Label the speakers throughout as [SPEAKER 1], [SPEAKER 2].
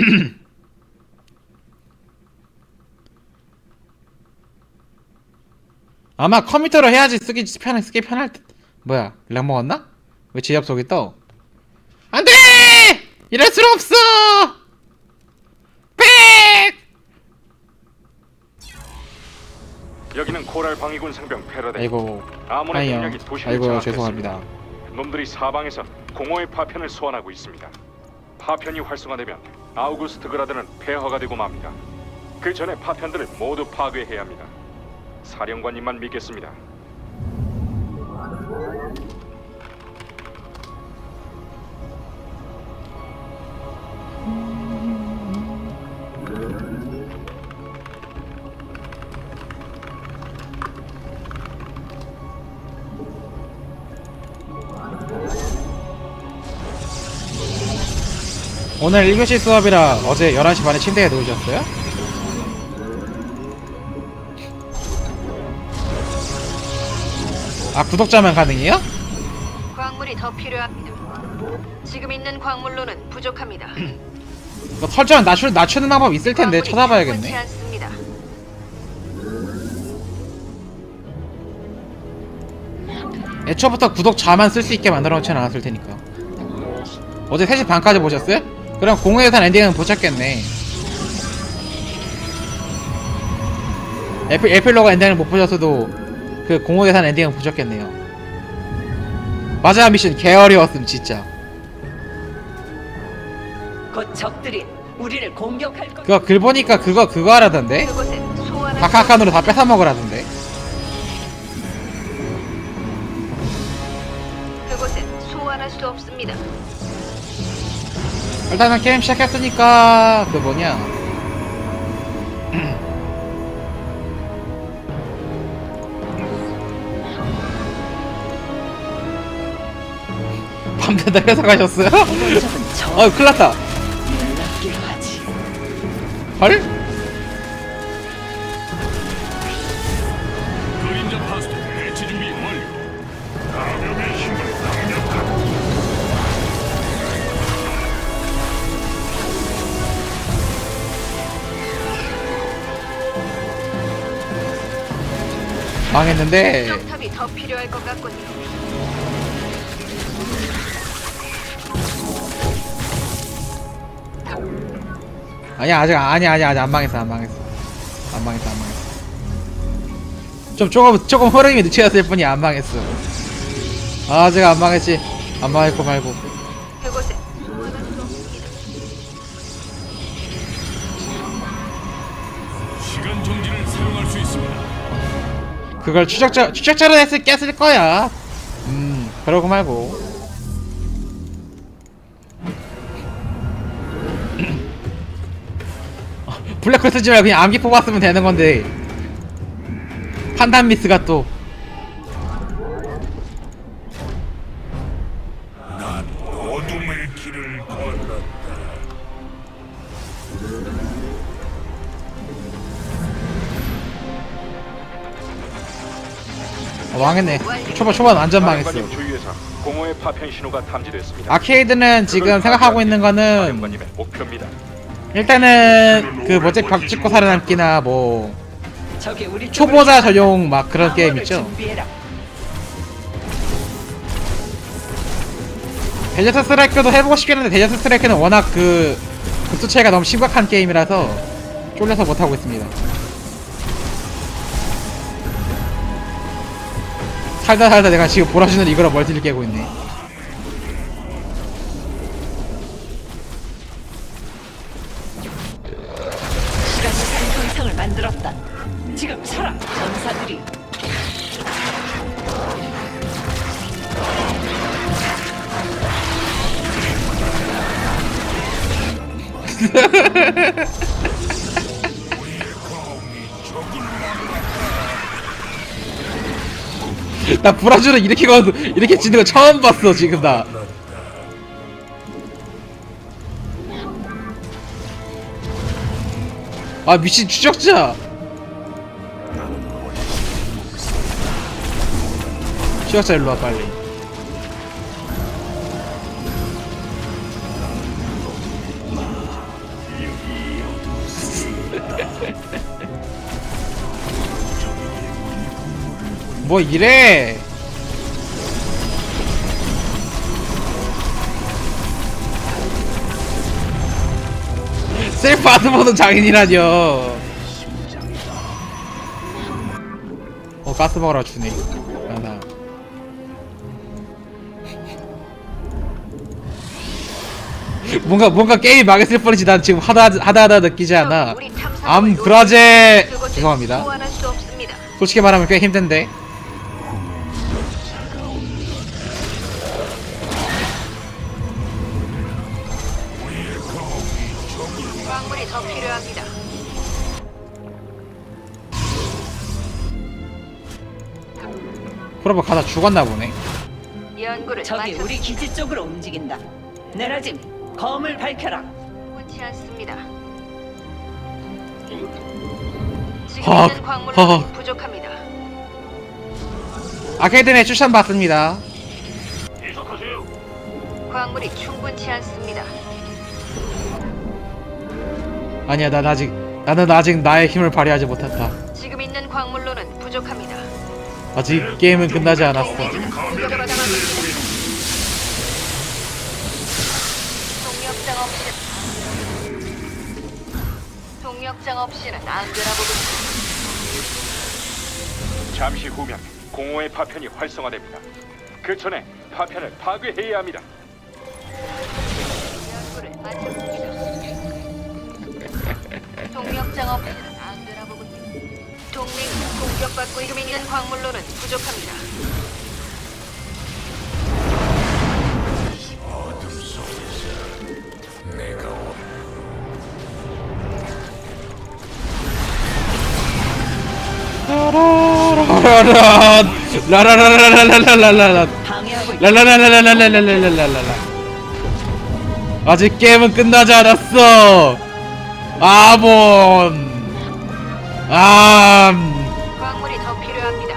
[SPEAKER 1] 아마 컴퓨터로 해야지 쓰기 편해 쓰기 편할 듯. 뭐야? 렉 먹었나? 왜제 옆속에 떠? 안 돼! 이럴 수 없어! 백!
[SPEAKER 2] 여기는 코랄 방위군 상병 패러데.
[SPEAKER 1] 아이고,
[SPEAKER 2] 아몬의. 병력이 도시를
[SPEAKER 1] 아이고
[SPEAKER 2] 장악했습니다.
[SPEAKER 1] 죄송합니다.
[SPEAKER 2] 놈들이 사방에서 공허의 파편을 소환하고 있습니다. 파편이 활성화되면 아우구스트 그라드는 폐허가 되고 맙니다. 그 전에 파편들을 모두 파괴해야 합니다. 사령관님만 믿겠습니다.
[SPEAKER 1] 오늘 1교시 수업이라 어제 11시 반에 침대에 누우셨어요? 아 구독자만 가능해요?
[SPEAKER 3] 광물이 더 필요합니다. 지금 있는 광물로는 부족합니다.
[SPEAKER 1] 뭐 설정 낮추, 낮추는 방법 있을 텐데
[SPEAKER 3] 광물이 충분치
[SPEAKER 1] 찾아봐야겠네
[SPEAKER 3] 않습니다.
[SPEAKER 1] 애초부터 구독자만 쓸 수 있게 만들어 놓지는 않았을 테니까 어제 3시 반까지 보셨어요? 그럼 공허예산 엔딩은 보셨겠네 에필, 에필로그 엔딩을 못 보셨어도 그 공허예산 엔딩은 보셨겠네요 마지막 미션 개 어려웠음 진짜
[SPEAKER 4] 곧 적들이 우리를 공격할 것.
[SPEAKER 1] 그거 글 보니까 그거 그거 하라던데
[SPEAKER 3] 소환할
[SPEAKER 1] 다카칸으로 다 뺏어 먹으라던데
[SPEAKER 3] 그곳에 소환할 수 없습니다.
[SPEAKER 1] 일단은 게임 시작했으니까 그 뭐냐 밤새다 회사 가셨어요? 어 큰일 났다
[SPEAKER 4] 연락기로 하지.
[SPEAKER 1] 헐? 망했는데.
[SPEAKER 3] 수정탑이 더 필요할 것 같군요.
[SPEAKER 1] 아니야 아직 아니 아니 아직 안 망했어 안 망했어. 안 망했어 안 망했어. 좀 조금 조금 흐름이 늦춰졌을 뿐이 안 망했어. 아직 안 망했지. 안 망했고 말고.
[SPEAKER 3] 그곳에
[SPEAKER 1] 그걸 추적자 추적자로 했을 깼을 거야. 음 그러고 말고. 어, 블랙홀 쓰지 말고 그냥 암기 뽑았으면 되는 건데 판단 미스가 또 망했네. 초반 초반 완전 망했어.
[SPEAKER 2] 사령관님 주위에서 공허의 파편 신호가 탐지됐습니다.
[SPEAKER 1] 아케이드는 지금 생각하고 있는 거는
[SPEAKER 2] 사령관님의 목표입니다.
[SPEAKER 1] 일단은 그 뭐지 벽 찍고 살아남기나 뭐
[SPEAKER 4] 우리
[SPEAKER 1] 초보자 전용 막 그런 게임 있죠. 데저트 스트라이크도 해보고 싶겠는데 데저트 스트라이크는 워낙 그 급수 차이가 너무 심각한 게임이라서 쫄려서 못하고 있습니다 살다 살다 내가 지금 보라주는 이거로 멀티를 깨고 있네
[SPEAKER 4] 시간이 생성상을 만들었다. 지금 서라 전사들이
[SPEAKER 1] 나 보라주는 이렇게 거 이렇게 지는 거 처음 봤어 지금 나. 아 미친 추적자. 추적자 일로 와 빨리 뭐 이래? 셀프 아트보던 장인이라뇨. 어 가스 먹으라 주네. 하나. 뭔가 뭔가 게임 망했을 뻔했지. 난 지금 하다 하다 하다 느끼지 않아. 암 브라제. 죄송합니다. 솔직히 말하면 꽤 힘든데.
[SPEAKER 3] 필요합니다.
[SPEAKER 1] 프로버 가다 죽었나 보네.
[SPEAKER 3] 연구를
[SPEAKER 4] 적이
[SPEAKER 3] 마쳤...
[SPEAKER 4] 우리 기지 쪽으로 움직인다. 내라짐, 검을 밝혀라.
[SPEAKER 3] 좋지 않습니다. 지금
[SPEAKER 1] 헉, 광물이
[SPEAKER 3] 부족합니다.
[SPEAKER 1] 아케드네 추천 받습니다.
[SPEAKER 5] 계속하세요.
[SPEAKER 3] 광물이 충분치 않습니다.
[SPEAKER 1] 아니야, 난 아직 나는 아직 나의 힘을 발휘하지 못했다.
[SPEAKER 3] 지금 있는 광물로는 부족합니다.
[SPEAKER 1] 아직 게임은 끝나지 않았어.
[SPEAKER 3] 동력장 없이는 안 되나 보군
[SPEAKER 2] 잠시 후면 공허의 파편이 활성화됩니다. 그 전에 파편을 파괴해야 합니다.
[SPEAKER 3] 약물을 마쳤습니다. 상업 안 되나보군요. 동맹 공격받고 지금 있는 광물로는 부족합니다.
[SPEAKER 1] 어둠 속에서 내가 온 라라라라라라 라라라라라라라라 라라라라라라라라라라 아직 게임은 끝나지 않았어 아몬 암
[SPEAKER 3] 광물이 더 필요합니다.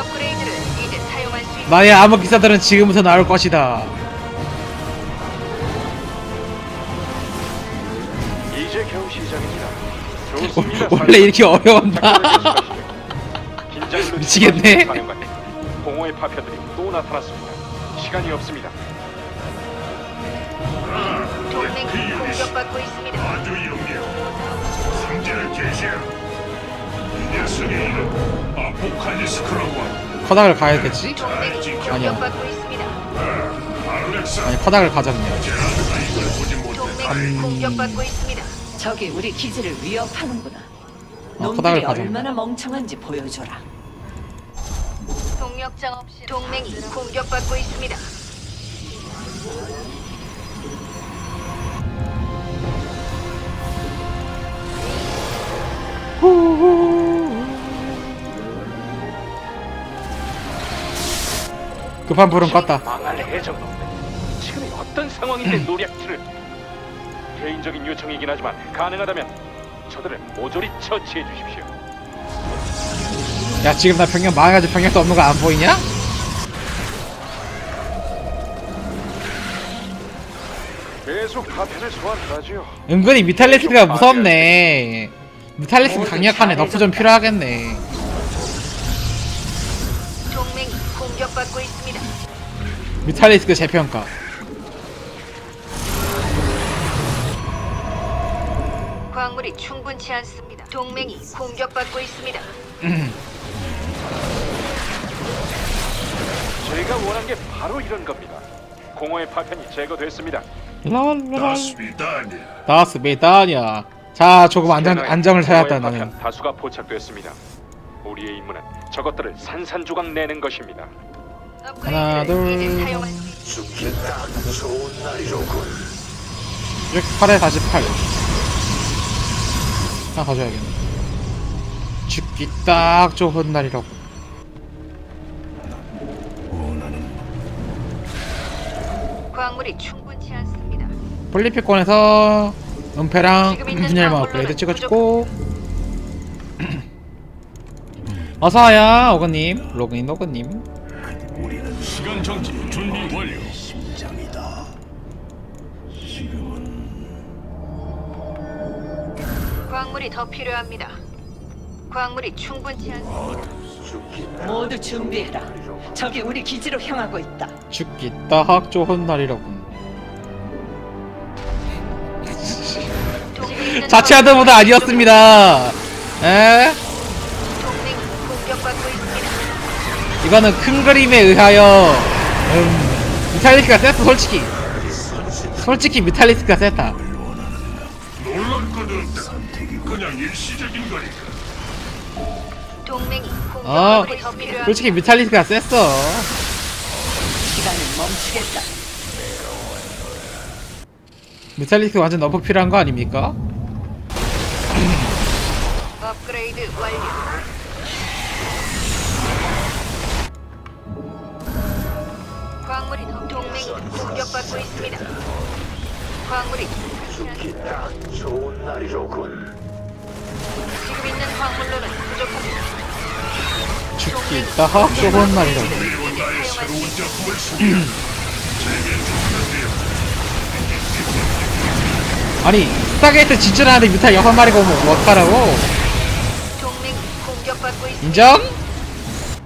[SPEAKER 3] 업그레이드를 이제 사용할 수.
[SPEAKER 1] 나의 암흑 기사들은 지금부터 나올 것이다
[SPEAKER 2] 이제 겨우 시작입니다. 좋습니다.
[SPEAKER 1] 원래 이렇게 어려웠나? 미치겠네.
[SPEAKER 2] 공허의 파편들이 또 나타났습니다. 시간이 없습니다.
[SPEAKER 3] 공격받고 있습니다.
[SPEAKER 5] 아주 영리하고 상자를 개시하라. 이 녀석의 이름 아포칼리스크라고 한다.
[SPEAKER 1] 커닥을 가야겠지?
[SPEAKER 3] 동맹이
[SPEAKER 1] 아니야.
[SPEAKER 3] 공격받고 있습니다.
[SPEAKER 5] 알렉사,
[SPEAKER 1] 아니 커닥을 가자 그냥
[SPEAKER 5] 제라드가 이걸 보지 못했다.
[SPEAKER 3] 동맹이 공격받고 있습니다.
[SPEAKER 4] 적이 우리 기지를 위협하는구나.
[SPEAKER 1] 어, 커다를
[SPEAKER 4] 놈들이
[SPEAKER 1] 가져온다.
[SPEAKER 4] 얼마나 멍청한지 보여줘라.
[SPEAKER 3] 동력장 없이 동맹이 공격받고 있습니다.
[SPEAKER 1] 급한 불은 껐다
[SPEAKER 2] 망할 해적도 지금이 어떤 상황인데 노략질을 개인적인 요청이긴 하지만 가능하다면 저들을 모조리 처치해 주십시오.
[SPEAKER 1] 야 지금 나 병력 망해가지고 병력도 없는 거 안 보이냐?
[SPEAKER 2] 계속 파편을 소환하지요.
[SPEAKER 1] 은근히 미탈리스가 무섭네 미탈리스 강력하네 너프 좀 필요하겠네
[SPEAKER 3] 동맹이 공격받고 있습니다.
[SPEAKER 1] 미탈리스크 재평가
[SPEAKER 3] 광물이 충분치 않습니다. 동맹이 공격받고 있습니다.
[SPEAKER 2] 제가 원한 게 바로 이런 겁니다. 공허의 파편이 제거됐습니다.
[SPEAKER 5] 다스비다니아.
[SPEAKER 1] 나스 메다니아 자 조금 안정, 안정을 찾았다
[SPEAKER 2] 공허의
[SPEAKER 1] 나는
[SPEAKER 2] 파편 다수가 포착됐습니다. 우리의 임무는 저것들을 산산조각 내는 것입니다.
[SPEAKER 1] 하나, 둘.
[SPEAKER 3] 이제 사용할 수 있습니다.
[SPEAKER 1] 이렇게 8에 48 하나 더 줘야겠네. 죽기 딱 좋은 날이라고.
[SPEAKER 3] 광물이 충분치 않습니다.
[SPEAKER 1] 볼리피콘에서 은폐랑
[SPEAKER 3] 지금 있는
[SPEAKER 1] 분열만 업그레이드 찍어주고. 어서와요 오거님. 로그인 오거님
[SPEAKER 5] 시간 정지 준비 완료.
[SPEAKER 3] 광물이 더 필요합니다. 광물이 충분치 않습니다.
[SPEAKER 4] 모두 준비해라. 적이 우리 기지로 향하고 있다.
[SPEAKER 1] 죽기 딱 좋은 날이라군
[SPEAKER 3] 있는
[SPEAKER 1] 자체하던 보다 아니었습니다 에?
[SPEAKER 3] 동맹 공격받고 있습니다.
[SPEAKER 1] 이거는 큰 그림에 의하여 음, 미탈리스가 셌어 솔직히 솔직히 미탈리스가 셌다
[SPEAKER 5] 놀랄거든. 그냥 일시적인 거니까.
[SPEAKER 3] 동맹이 공격
[SPEAKER 1] 어
[SPEAKER 3] 더.
[SPEAKER 1] 솔직히 미탈리스가 셌어
[SPEAKER 4] 시간을 멈추겠다.
[SPEAKER 1] 미탈리스크 완전 너프 필요한 거 아닙니까?
[SPEAKER 3] 업그레이드 완료. 광물이 더 동맹이 공격받고 있습니다. 광물이
[SPEAKER 5] 좋은 날이로군.
[SPEAKER 3] 지금 있는 광물로는 부족합니다.
[SPEAKER 1] 죽기 딱 좋은 날이라고
[SPEAKER 5] 그리고 나의 새로운 작품을 소개해. 제게 좋은데요.
[SPEAKER 1] 아니 스타게이트 진출하는데 미탈 6마리가 오면 어떡하라고
[SPEAKER 3] 동맹이 공격받고 있습니다.
[SPEAKER 1] 인정?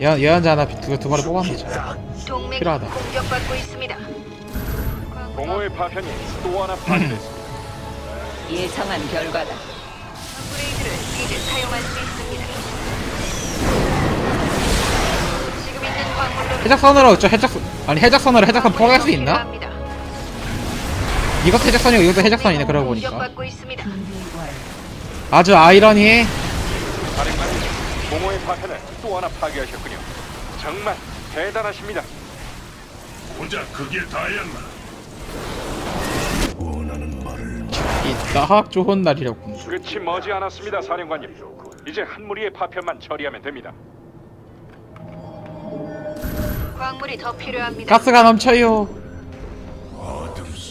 [SPEAKER 1] 예, 예언자 하나 두, 두 마리 되죠
[SPEAKER 3] 동맹이
[SPEAKER 1] 필요하다.
[SPEAKER 3] 공격받고 있습니다.
[SPEAKER 2] 공허의 파편이 또 하나 파괴됐습니다.
[SPEAKER 4] 예상한 결과다.
[SPEAKER 3] 업그레이드를 이제 사용할 수 있습니다. 지금 있는 광물로는
[SPEAKER 1] 해적선으로 저 해적 아니 해적선으로 해적선 포기할 수 있나? 이것도 해적선이고 이것도 해적선이네 그러고 보니까
[SPEAKER 3] 공격받고 있습니다.
[SPEAKER 1] 아주 아이러니해
[SPEAKER 2] 사령관님, 공허의 파편을 또 하나 파괴하셨군요. 정말 대단하십니다.
[SPEAKER 5] 고작 그게 다였나? 원하는 말을
[SPEAKER 1] 이딱 좋은 날이라고
[SPEAKER 2] 끝이 머지 않았습니다, 사령관님. 이제 한 무리의 파편만 처리하면 됩니다.
[SPEAKER 3] 광물이 더 필요합니다.
[SPEAKER 1] 가스가 넘쳐요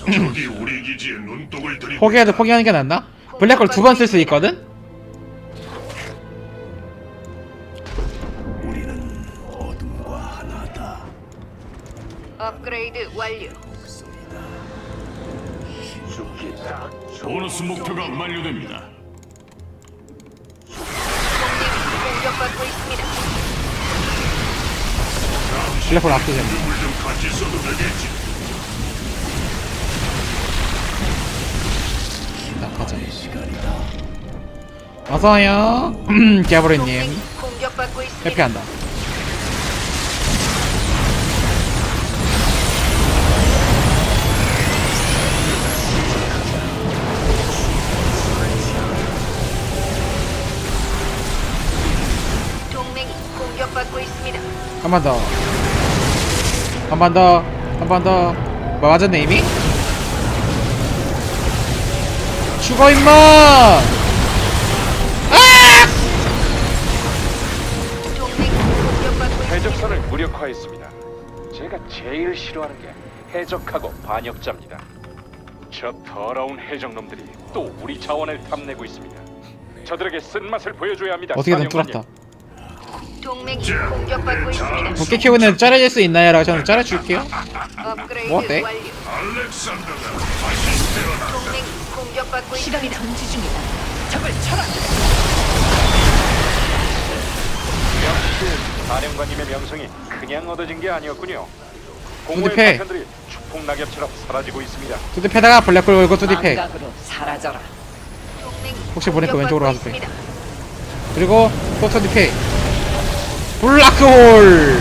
[SPEAKER 5] 적이 우리 기지에 눈독을 들이고
[SPEAKER 1] 포기해도 포기하는 게 낫나? 블랙홀 두 번 쓸 수 있거든?
[SPEAKER 3] 업그레이드 완료.
[SPEAKER 5] 보너스 목표가 만료됩니다.
[SPEAKER 3] 동맹이 공격받고 있습니다.
[SPEAKER 1] 블랙홀 압도전
[SPEAKER 5] 물좀 같이 써도 되겠지.
[SPEAKER 1] 나 가자 어서와요 개브리님
[SPEAKER 3] 동맹이 공격받고 있습니다.
[SPEAKER 1] 회피한다 한 번 더. 한 번 더. 한 번 더. 뭐 맞았네 이미? 죽어 임마!
[SPEAKER 3] 동맹이 공격받고 있습니다.
[SPEAKER 2] 해적선을 무력화했습니다. 제가 제일 싫어하는 게 해적하고 반역자입니다. 저 더러운 해적놈들이 또 우리 자원을 탐내고 있습니다. 저들에게 쓴맛을 보여줘야 합니다.
[SPEAKER 1] 어떻게든
[SPEAKER 2] 사령관님.
[SPEAKER 1] 뚫었다.
[SPEAKER 3] 동맹이 공격받고 있습니다.
[SPEAKER 1] 도끼 키우는 자르질 수 있나요? 라고 저는 자르줄게요.
[SPEAKER 3] 업그레이드
[SPEAKER 1] 뭐 어때?
[SPEAKER 3] 완료.
[SPEAKER 5] 알렉산더가 다시 태어나.
[SPEAKER 3] 동맹이 공격받고
[SPEAKER 4] 시간이
[SPEAKER 3] 있습니다.
[SPEAKER 4] 정지 중이다. 적을 쳐라.
[SPEAKER 2] 역시 사령관님의 명성이 그냥 얻어진 게 아니었군요. 공허의. 파편들이 축복 낙엽처럼 사라지고 있습니다.
[SPEAKER 1] 투디패다가 블랙홀 걸고 투디패.
[SPEAKER 4] 망각으로 사라져라.
[SPEAKER 3] 동맹이
[SPEAKER 1] 혹시 보니까 왼쪽으로 가서
[SPEAKER 3] 있습니다.
[SPEAKER 1] 그리고 또 투디패. 블랙홀!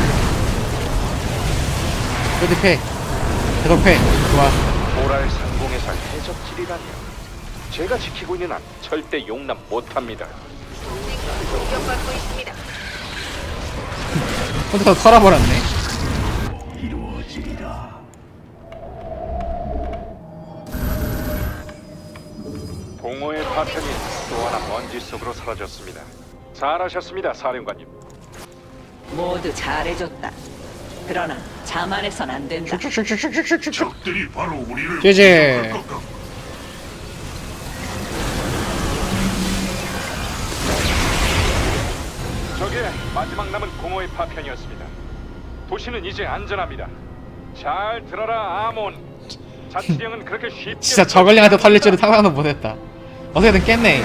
[SPEAKER 1] 투디패. 대독패. 좋아.
[SPEAKER 2] 모랄 상공에서 해적질이라니요. 제가 지키고 있는 한 절대 용납 못합니다.
[SPEAKER 3] 동맹이 공격받고 있습니다.
[SPEAKER 1] 혼자서 털어버렸네.
[SPEAKER 5] 이루어지리라.
[SPEAKER 2] 공허의 파편이 또 하나 먼지 속으로 사라졌습니다. 잘하셨습니다, 사령관님.
[SPEAKER 4] 모두 잘해줬다. 그러나 자만해선 안 된다.
[SPEAKER 5] 적들이 바로 우리를
[SPEAKER 1] 제제.
[SPEAKER 2] 저게 마지막 남은 공허의 파편이었습니다. 도시는 이제 안전합니다. 잘 들어라 아몬. 자치령은 그렇게 쉽게
[SPEAKER 1] 진짜 저걸링한테 털릴 줄은 상상도 못했다. 어떻게든 깼네.